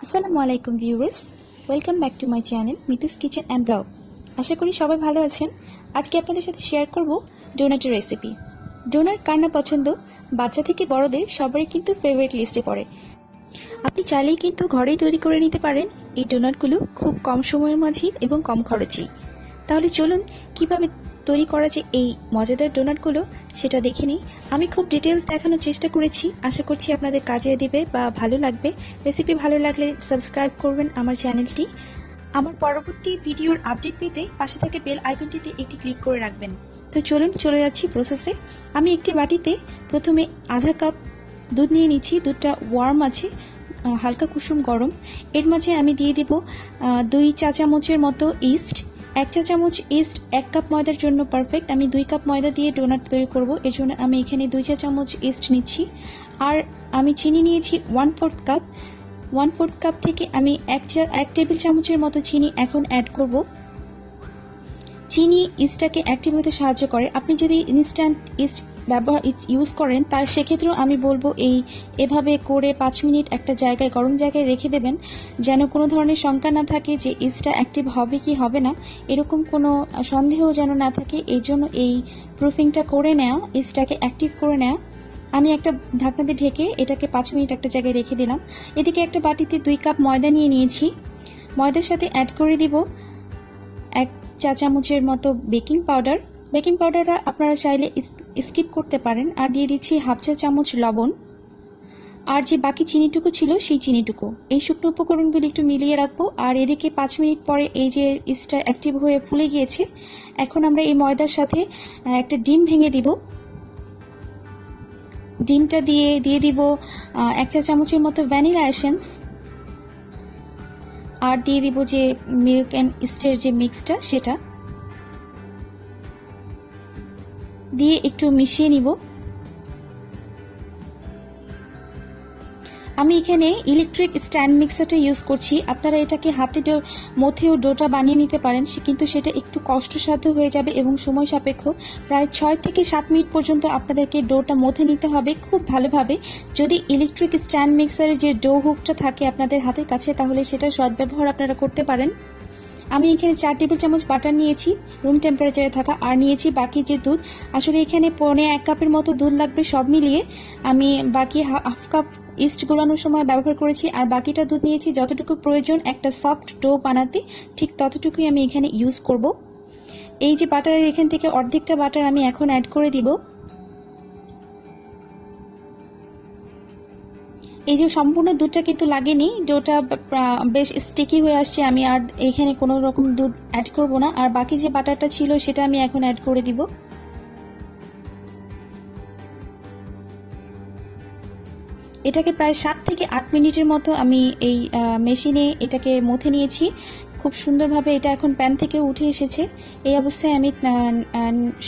আসসালামু আলাইকুম viewers, welcome back to my channel Mitu's kitchen and blog. আশা করি সবাই ভালো আছেন। আজকে আপনাদের সাথে শেয়ার করব ডোনাটের রেসিপি ডোনার কার না পছন্দ? বাচ্চা থেকে বড়দের সবারই কিন্তু ফেভারিট লিস্টে পড়ে। আপনি চাইলেই কিন্তু ঘরেই তৈরি করে নিতে পারেন এই ডোনাটগুলো খুব কম সময়ের মাঝেই এবং কম খরচেই। তাহলে চলুন কীভাবে তৈরি করা যে এই মজাদার ডোনাটগুলো, সেটা দেখে নিই আমি খুব ডিটেলস দেখানোর চেষ্টা করেছি। আশা করছি আপনাদের কাজে দিবে বা ভালো লাগবে। রেসিপি ভালো লাগলে সাবস্ক্রাইব করবেন আমার চ্যানেলটি। আমার পরবর্তী ভিডিওর আপডেট পেতে পাশে থেকে বেল আইকনটিতে একটি ক্লিক করে রাখবেন। তো চলুন, চলে যাচ্ছি প্রসেসে আমি একটি বাটিতে প্রথমে আধা কাপ দুধ নিয়ে নিচ্ছি। দুধটা ওয়ার্ম আছে হালকা কুসুম গরম। এর মাঝে আমি দিয়ে দিব দুই চা চামচের মতো ইস্ট এক চা চামচ ইস্ট এক কাপ ময়দার জন্য পারফেক্ট আমি দুই কাপ ময়দা দিয়ে ডোনাট তৈরি করব। এর জন্য আমি এখানে দুই চা চামচ ইস্ট নিচ্ছি। আর আমি চিনি নিয়েছি one fourth cup one fourth cup থেকে আমি এক চা, এক টেবিল চামচের মতো চিনি এখন অ্যাড করব। চিনি ইস্টটাকে অ্যাক্টিভ হতে সাহায্য করে। আপনি যদি ইনস্ট্যান্ট ইস্ট ব্যবহার ইউজ করেন, তার সেক্ষেত্রেও আমি বলব এই এভাবে করে পাঁচ মিনিট একটা জায়গায়, গরম জায়গায় রেখে দেবেন, যেন কোনো ধরনের শঙ্কা না থাকে যে ইস্টটা অ্যাক্টিভ হবে কি হবে না। এরকম কোনো সন্দেহ যেন না থাকে, এই জন্য এই প্রুফিংটা করে নেওয়া ইস্টটাকে অ্যাক্টিভ করে নেওয়া। আমি একটা ঢাকনা দিয়ে ঢেকে এটাকে পাঁচ মিনিট একটা জায়গায় রেখে দিলাম। এদিকে একটা বাটিতে দুই কাপ ময়দা নিয়ে নিয়েছি। ময়দার সাথে অ্যাড করে দিব এক চা চামচের মতো বেকিং পাউডার বেকিং পাউডারটা আপনারা চাইলে স্কিপ করতে পারেন। আর দিয়ে দিচ্ছি হাফ চা চামচ লবণ। আর যে বাকি চিনিটুকু ছিল, সেই চিনিটুকু। এই শুকনো উপকরণগুলি একটু মিলিয়ে রাখব। আর এদিকে পাঁচ মিনিট পরে এই যে ইস্টটা অ্যাক্টিভ হয়ে ফুলে গিয়েছে, এখন আমরা এই ময়দার সাথে একটা ডিম ভেঙে দিব। ডিমটা দিয়ে দিয়ে দিব এক চা চামচের মতো ভ্যানিলা এসেন্স। আর দিয়ে দিব যে মিল্ক অ্যান্ড ইস্টের যে মিক্সটা, সেটা। দিয়ে একটু মিশিয়ে নিব। আমি এখানে ইলেকট্রিক স্ট্যান্ড মিক্সারটা ইউজ করছি। আপনারা এটাকে হাতে মথেও ডোটা বানিয়ে নিতে পারেন। কিন্তু সেটা একটু কষ্টসাধ্য হয়ে যাবে এবং সময় সাপেক্ষ। প্রায় ছয় থেকে সাত মিনিট পর্যন্ত আপনাদেরকে ডোটা মথে নিতে হবে খুব ভালোভাবে। যদি ইলেকট্রিক স্ট্যান্ড মিক্সারের যে ডো হুকটা থাকে আপনাদের হাতের কাছে, তাহলে সেটা সদ্ব্যবহার আপনারা করতে পারেন। আমি এখানে চার টেবিল চামচ বাটার নিয়েছি রুম টেম্পারেচারে থাকা আর নিয়েছি বাকি যে দুধ। আসলে এখানে পনে এক কাপের মতো দুধ লাগবে সব মিলিয়ে। আমি বাকি হাফ কাপ ইস্ট গোলানোর সময় ব্যবহার করেছি আর বাকিটা দুধ নিয়েছি যতটুকু প্রয়োজন একটা সফট ডো বানাতে, ঠিক ততটুকুই আমি এখানে ইউজ করব। এই যে বাটারের এখান থেকে অর্ধেকটা বাটার আমি এখন অ্যাড করে দিব। এই যে সম্পূর্ণ দুধটা কিন্তু লাগেনি, ডোটা বেশ স্টিকি হয়ে আসছে, আমি আর এখানে কোনো রকম দুধ অ্যাড করব না। আর বাকি যে বাটারটা ছিল সেটা আমি এখন অ্যাড করে দিব। এটাকে প্রায় সাত থেকে আট মিনিটের মতো আমি এই মেশিনে এটাকে মথে নিয়েছি। খুব সুন্দরভাবে এটা এখন প্যান থেকে উঠে এসেছে। এই অবস্থায় আমি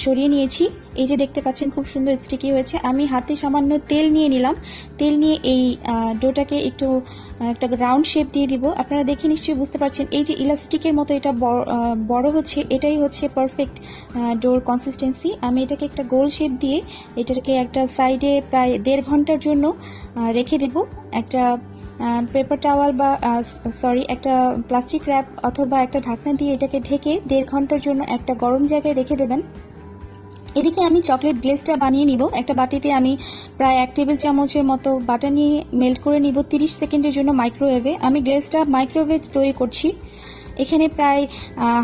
সরিয়ে নিয়েছি। এই যে দেখতে পাচ্ছেন, খুব সুন্দর স্টিকি হয়েছে। আমি হাতে সামান্য তেল নিয়ে নিলাম। তেল নিয়ে এই ডোটাকে একটু একটা রাউন্ড শেপ দিয়ে দিব। আপনারা দেখে নিশ্চয়ই বুঝতে পারছেন, এই যে ইলাস্টিকের মতো এটা বড় হচ্ছে, এটাই হচ্ছে পারফেক্ট ডোর কনসিস্টেন্সি আমি এটাকে একটা গোল শেপ দিয়ে এটাকে একটা সাইডে প্রায় দেড় ঘণ্টার জন্য রেখে দেব। একটা পেপার টাওয়াল বা সরি একটা প্লাস্টিক র্যাপ অথবা একটা ঢাকনা দিয়ে এটাকে ঢেকে দেড় ঘণ্টার জন্য একটা গরম জায়গায় রেখে দেবেন। এদিকে আমি চকলেট গ্লেসটা বানিয়ে নিব। একটা বাটিতে আমি প্রায় এক টেবিল চামচের মতো বাটার নিয়ে মেল্ট করে নিব। তিরিশ সেকেন্ডের জন্য মাইক্রোওয়েভে আমি গ্লেসটা মাইক্রোওয়েভে তৈরি করছি। এখানে প্রায়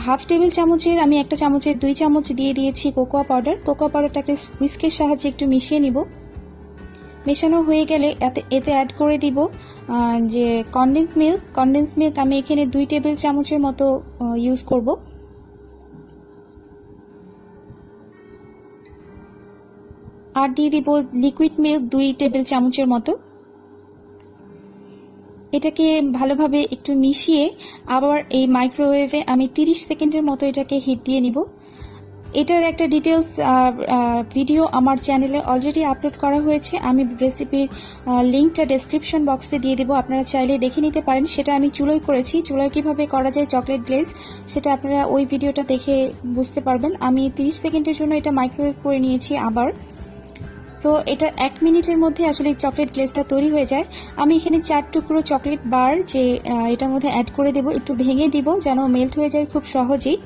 হাফ টেবিল চামচের, আমি একটা চামচের দুই চামচ দিয়ে দিয়েছি কোকোয়া পাউডার। কোকোয়া পাউডারটাকে হুইস্কের সাহায্যে একটু মিশিয়ে নিব। মেশানো হয়ে গেলে এতে এতে অ্যাড করে দিব যে কনডেন্স মিল্ক কনডেন্স মিল্ক আমি এখানে দুই টেবিল চামচের মতো ইউজ করব। আর দিয়ে দিব লিকুইড মিল্ক দুই টেবিল চামচের মতো। এটাকে ভালোভাবে একটু মিশিয়ে আবার এই মাইক্রোওয়েভে আমি 30 সেকেন্ডের মতো এটাকে হিট দিয়ে নিব। এটার একটা ডিটেলস ভিডিও আমার চ্যানেলে অলরেডি আপলোড করা হয়েছে। আমি রেসিপির লিঙ্কটা ডেসক্রিপশন বক্সে দিয়ে দেবো। আপনারা চাইলে দেখে নিতে পারেন। সেটা আমি চুলোয় করেছি। চুলোয় কীভাবে করা যায় চকলেট গ্লেজ সেটা আপনারা ওই ভিডিওটা দেখে বুঝতে পারবেন। আমি 30 সেকেন্ডের জন্য এটা মাইক্রোওয়েভ করে নিয়েছি আবার। সো এটা এক মিনিটের মধ্যে আসলে চকলেট গ্লেসটা তৈরি হয়ে যায়। আমি এখানে চার টুকরো চকলেট বার যে এটার মধ্যে অ্যাড করে দেব। একটু ভেঙে দিব যেন মেল্ট হয়ে যায় খুব সহজেই।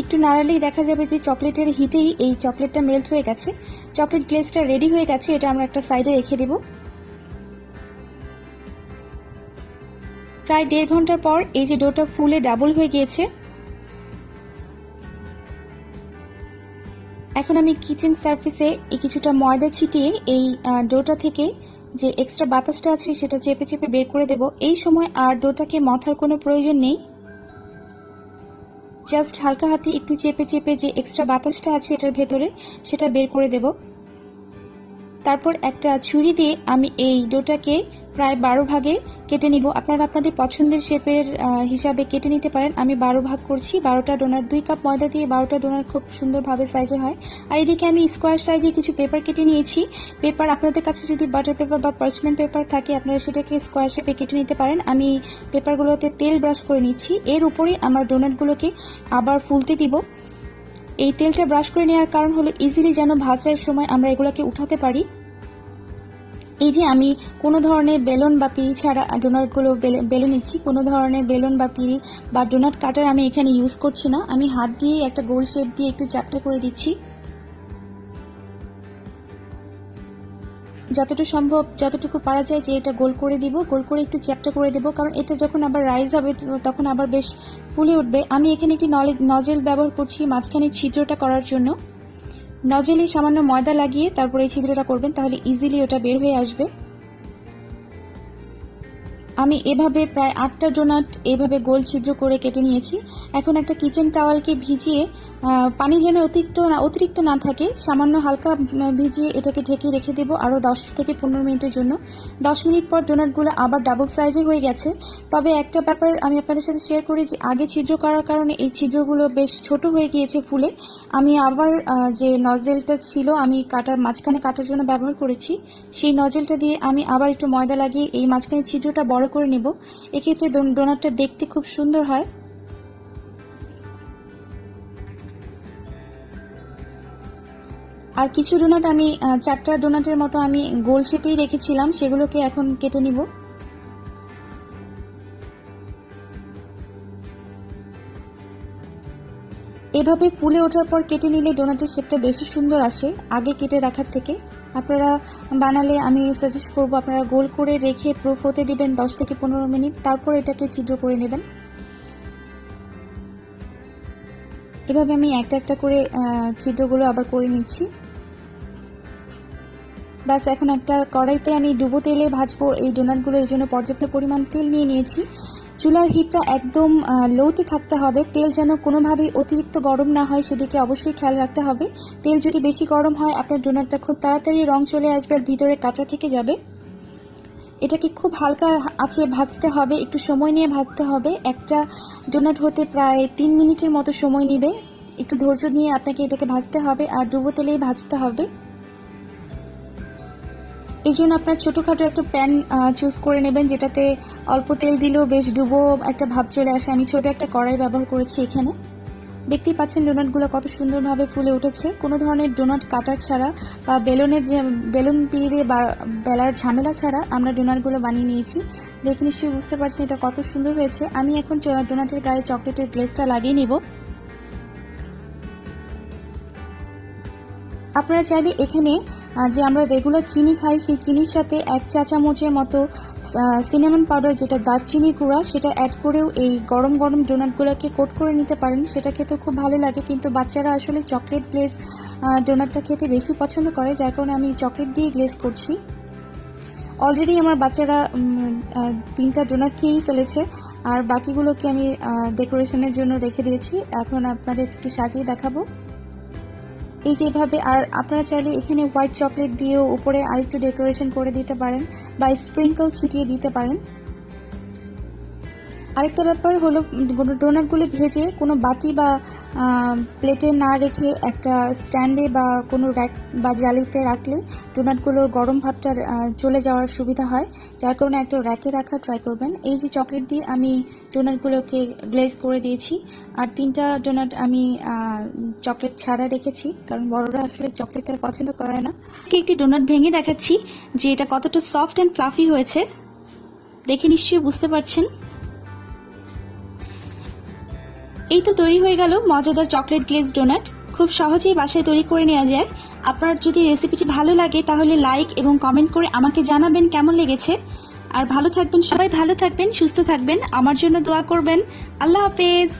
একটু নাড়ালেই দেখা যাবে যে চকলেটের হিটেই এই চকলেটটা মেল্ট হয়ে গেছে। চকলেট গ্লেসটা রেডি হয়ে গেছে, এটা আমরা একটা সাইডে রেখে দেব। প্রায় দেড় ঘণ্টার পর এই যে ডোটা ফুলে ডাবল হয়ে গিয়েছে। এখন আমি কিচেন সার্ফেসে কিছুটা ময়দা ছিটিয়ে এই ডোটা থেকে যে এক্সট্রা বাতাসটা আছে সেটা চেপে চেপে বের করে দেব। এই সময় আর ডোটাকে মথার কোনো প্রয়োজন নেই। জাস্ট হালকা হাতে একটু চেপে চেপে যে এক্সট্রা বাতাসটা আছে এটার ভেতরে, সেটা বের করে দেব। তারপর একটা ছুরি দিয়ে আমি এই ডোটাকে প্রায় বারো ভাগে কেটে নিব। আপনারা আপনাদের পছন্দের শেপের হিসাবে কেটে নিতে পারেন। আমি বারো ভাগ করছি। বারোটা ডোনার, দুই কাপ ময়দা দিয়ে বারোটা ডোনার খুব সুন্দরভাবে সাইজে হয়। আর এদিকে আমি স্কোয়ার সাইজে কিছু পেপার কেটে নিয়েছি। পেপার আপনাদের কাছে যদি বাটার পেপার বা পার্চমেন্ট পেপার থাকে, আপনারা সেটাকে স্কোয়ার শেপে কেটে নিতে পারেন। আমি পেপারগুলোতে তেল ব্রাশ করে নিচ্ছি। এর উপরেই আমার ডোনাটগুলোকে আবার ফুলতে দিব। এই তেলটা ব্রাশ করে নেওয়ার কারণ হলো ইজিলি যেন ভাজার সময় আমরা এগুলোকে উঠাতে পারি। এই যে আমি কোনো ধরনের বেলুন বা পিড়ি ছাড়া ডোনাটগুলো বেলে বেলে নিচ্ছি, কোনো ধরনের বেলুন বা পিড়ি বা ডোনাট কাটার আমি এখানে ইউজ করছি না। আমি হাত দিয়ে একটা গোল শেপ দিয়ে একটু চ্যাপটা করে দিচ্ছি। যতটুকু সম্ভব, যতটুকু পারা যায় যে এটা গোল করে দিব, গোল করে একটু চ্যাপটা করে দেব, কারণ এটা যখন আবার রাইজ হবে, তখন আবার বেশ ফুলে উঠবে। আমি এখানে একটি নজেল ব্যবহার করছি মাঝখানে ছিদ্রটা করার জন্য। নজেলে সামান্য ময়দা লাগিয়ে তারপরে এই ছিদ্রটা করবেন তাহলে ইজিলি ওটা বের হয়ে আসবে। আমি এভাবে প্রায় আটটা ডোনাট এভাবে গোল ছিদ্র করে কেটে নিয়েছি। এখন একটা কিচেন টাওয়ালকে ভিজিয়ে পানি যেন অতিরিক্ত না অতিরিক্ত না থাকে, সামান্য হালকা ভিজিয়ে এটাকে ঢেকে রেখে দেবো আরও দশ থেকে পনেরো মিনিটের জন্য। দশ মিনিট পর ডোনাটগুলো আবার ডাবল সাইজে হয়ে গেছে। তবে একটা ব্যাপার আমি আপনাদের সাথে শেয়ার করি যে, আগে ছিদ্র করার কারণে এই ছিদ্রগুলো বেশ ছোট হয়ে গিয়েছে ফুলে। আমি আবার যে নজেলটা ছিল, আমি কাটার মাঝখানে কাটার জন্য ব্যবহার করেছি। সেই নজেলটা দিয়ে আমি আবার একটু ময়দা লাগিয়ে এই মাঝখানে ছিদ্রটা বড় করে নিব। এক্ষেত্রে ডোনাটটা দেখতে খুব সুন্দর হয়। আর কিছু ডোনাট আমি চারটা ডোনাটের মতো আমি গোল শেপেই রেখেছিলাম, সেগুলোকে এখন কেটে নিব। এভাবে ফুলে ওঠার পর কেটে নিলে ডোনাটের শেপটা বেশি সুন্দর আসে, আগে কেটে রাখার থেকে। আপনারা বানালে আমি সাজেস্ট করব, আপনারা গোল করে রেখে প্রুফ হতে দিবেন দশ থেকে পনেরো মিনিট, তারপর এটাকে ছিদ্র করে নেবেন। এভাবে আমি একটা একটা করে ছিদ্রগুলো আবার করে নিচ্ছি। ব্যাস, এখন একটা কড়াইতে আমি ডুবো তেলে ভাজবো, এই ডোনাটগুলো এই জন্য পর্যাপ্ত পরিমাণ তেল নিয়ে নিয়েছি। চুলার হিটটা একদম লোতে থাকতে হবে। তেল যেন কোনোভাবেই অতিরিক্ত গরম না হয়, সেদিকে অবশ্যই খেয়াল রাখতে হবে। তেল যদি বেশি গরম হয়, আপনার ডোনাটটা খুব তাড়াতাড়ি রং চলে আসবে আর ভিতরে কাঁচা থেকে যাবে। এটাকে খুব হালকা আঁচে ভাজতে হবে, একটু সময় নিয়ে ভাজতে হবে। একটা ডোনাট হতে প্রায় তিন মিনিটের মতো সময় নেবে। একটু ধৈর্য নিয়ে আপনাকে এটাকে ভাজতে হবে, আর ডুবো তেলেই ভাজতে হবে। এই জন্য আপনার ছোটোখাটো একটা প্যান চুজ করে নেবেন, যেটাতে অল্প তেল দিলেও বেশ ডুবো একটা ভাব চলে আসে। আমি ছোট একটা কড়াই ব্যবহার করেছি এখানে। দেখতেই পাচ্ছেন ডোনাটগুলো কত সুন্দরভাবে ফুলে উঠেছে। কোনো ধরনের ডোনাট কাটার ছাড়া বা বেলুনের যে, বেলুন পিড়ি দিয়ে বেলার ঝামেলা ছাড়া আমরা ডোনাটগুলো বানিয়ে নিয়েছি। দেখে নিশ্চয়ই বুঝতে পারছেন এটা কত সুন্দর হয়েছে। আমি এখন ডোনাটের গায়ে চকলেটের গ্লেসটা লাগিয়ে নিব। আপনারা চাইলে এখানে যে আমরা রেগুলার চিনি খাই, সেই চিনির সাথে এক চা চামচের মতো সিনেমন পাউডার যেটা দারচিনির গুঁড়া, সেটা অ্যাড করেও এই গরম গরম ডোনাটগুলোকে কোট করে নিতে পারেন। সেটা খেতে খুব ভালো লাগে, কিন্তু বাচ্চারা আসলে চকলেট গ্লেস ডোনাটটা খেতে বেশি পছন্দ করে, যার কারণে আমি চকলেট দিয়ে গ্লেস করছি। অলরেডি আমার বাচ্চারা তিনটা ডোনাট খেয়েই ফেলেছে, আর বাকিগুলোকে আমি ডেকোরেশনের জন্য রেখে দিয়েছি। এখন আপনাদের একটু সাজিয়ে দেখাবো। এই যেভাবে আর আপনারা চাইলে এখানে হোয়াইট চকলেট দিয়েও উপরে আরেকটু ডেকোরেশন করে দিতে পারেন বা স্প্রিঙ্কল ছিটিয়ে দিতে পারেন। আরেকটা ব্যাপার হলো ডোনাটগুলো ভেজে কোনো বাটি বা প্লেটে না রেখে একটা স্ট্যান্ডে বা কোনো র্যাক বা জালিতে রাখলে ডোনাটগুলোর গরম ভাবটা চলে যাওয়ার সুবিধা হয়। যার কারণে একটা র্যাকে রাখা ট্রাই করবেন। এই যে চকলেট দিয়ে আমি ডোনাটগুলোকে গ্লেজ করে দিয়েছি, আর তিনটা ডোনাট আমি চকলেট ছাড়া রেখেছি, কারণ বড়রা আসলে চকলেটটা পছন্দ করে না। একটি ডোনাট ভেঙে দেখাচ্ছি, যে এটা কতটা সফট অ্যান্ড ফ্লাফি হয়েছে। দেখে নিশ্চয়ই বুঝতে পারছেন। এই তো তৈরি হয়ে গেল মজাদার চকলেট গ্লেজ ডোনাট খুব সহজেই বাসায় তৈরি করে নেওয়া যায়। আপনার যদি রেসিপিটি ভালো লাগে, তাহলে লাইক এবং কমেন্ট করে আমাকে জানাবেন কেমন লেগেছে। আর ভালো থাকবেন সবাই, ভালো থাকবেন, সুস্থ থাকবেন। আমার জন্য দোয়া করবেন। আল্লাহ হাফেজ।